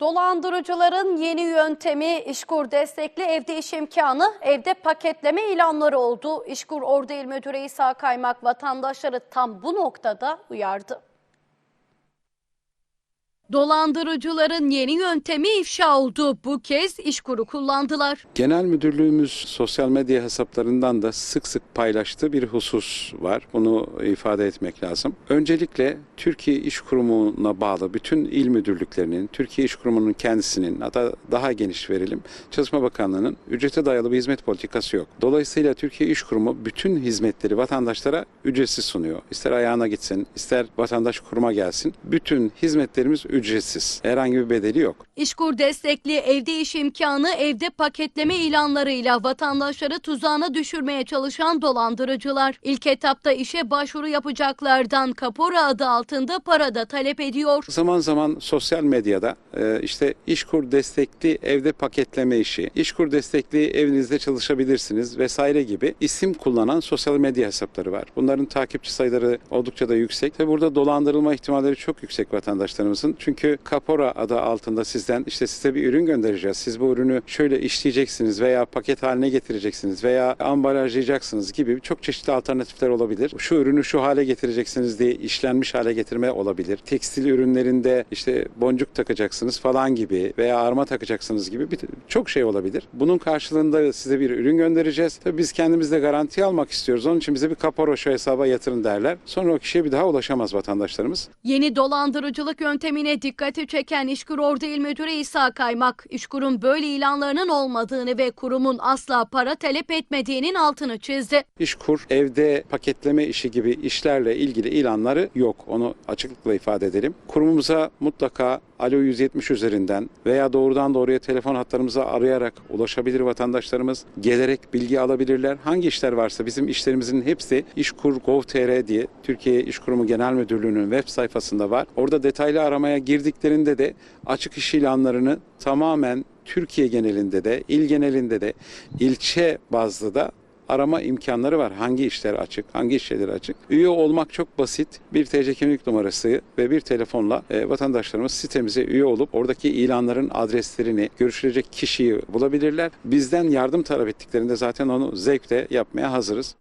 Dolandırıcıların yeni yöntemi İşkur destekli evde iş imkanı, evde paketleme ilanları oldu. İşkur Ordu İl Müdürü İsa Kaymak vatandaşları tam bu noktada uyardı. Dolandırıcıların yeni yöntemi ifşa oldu. Bu kez İşkur'u kullandılar. Genel Müdürlüğümüz sosyal medya hesaplarından da sık sık paylaştığı bir husus var. Bunu ifade etmek lazım. Öncelikle Türkiye İş Kurumu'na bağlı bütün il müdürlüklerinin, Türkiye İş Kurumu'nun kendisinin, hatta daha geniş verelim, Çalışma Bakanlığı'nın ücrete dayalı bir hizmet politikası yok. Dolayısıyla Türkiye İş Kurumu bütün hizmetleri vatandaşlara ücretsiz sunuyor. İster ayağına gitsin, ister vatandaş kuruma gelsin. Bütün hizmetlerimiz. Herhangi bir bedeli yok. İşkur destekli evde iş imkanı, evde paketleme ilanlarıyla vatandaşları tuzağına düşürmeye çalışan dolandırıcılar. İlk etapta işe başvuru yapacaklardan kapora adı altında para da talep ediyor. Zaman zaman sosyal medyada e, işte İşkur destekli evde paketleme işi, İşkur destekli evinizde çalışabilirsiniz vesaire gibi isim kullanan sosyal medya hesapları var. Bunların takipçi sayıları oldukça da yüksek ve burada dolandırılma ihtimalleri çok yüksek vatandaşlarımızın. Çünkü kapora adı altında sizden işte size bir ürün göndereceğiz. Siz bu ürünü şöyle işleyeceksiniz veya paket haline getireceksiniz veya ambalajlayacaksınız gibi çok çeşitli alternatifler olabilir. Şu ürünü şu hale getireceksiniz diye işlenmiş hale getirme olabilir. Tekstil ürünlerinde işte boncuk takacaksınız falan gibi veya arma takacaksınız gibi bir, çok şey olabilir. Bunun karşılığında size bir ürün göndereceğiz. Tabii biz kendimiz de garanti almak istiyoruz. Onun için bize bir kapora şu hesaba yatırın derler. Sonra o kişiye bir daha ulaşamaz vatandaşlarımız. Yeni dolandırıcılık yöntemine dikkati çeken İşkur Ordu İl Müdürü İsa Kaymak, İşkur'un böyle ilanlarının olmadığını ve kurumun asla para talep etmediğinin altını çizdi. İşkur evde paketleme işi gibi işlerle ilgili ilanları yok. Onu açıklıkla ifade edelim. Kurumumuza mutlaka Alo 170 üzerinden veya doğrudan doğruya telefon hatlarımıza arayarak ulaşabilir vatandaşlarımız. Gelerek bilgi alabilirler. Hangi işler varsa bizim işlerimizin hepsi işkur.gov.tr diye Türkiye İş Kurumu Genel Müdürlüğü'nün web sayfasında var. Orada detaylı aramaya girdiklerinde de açık iş ilanlarını tamamen Türkiye genelinde de, il genelinde de, ilçe bazlı da arama imkanları var. Hangi işler açık, hangi işleri açık. Üye olmak çok basit. Bir TC kimlik numarası ve bir telefonla e, vatandaşlarımız sitemize üye olup oradaki ilanların adreslerini, görüşülecek kişiyi bulabilirler. Bizden yardım talep ettiklerinde zaten onu zevkle yapmaya hazırız.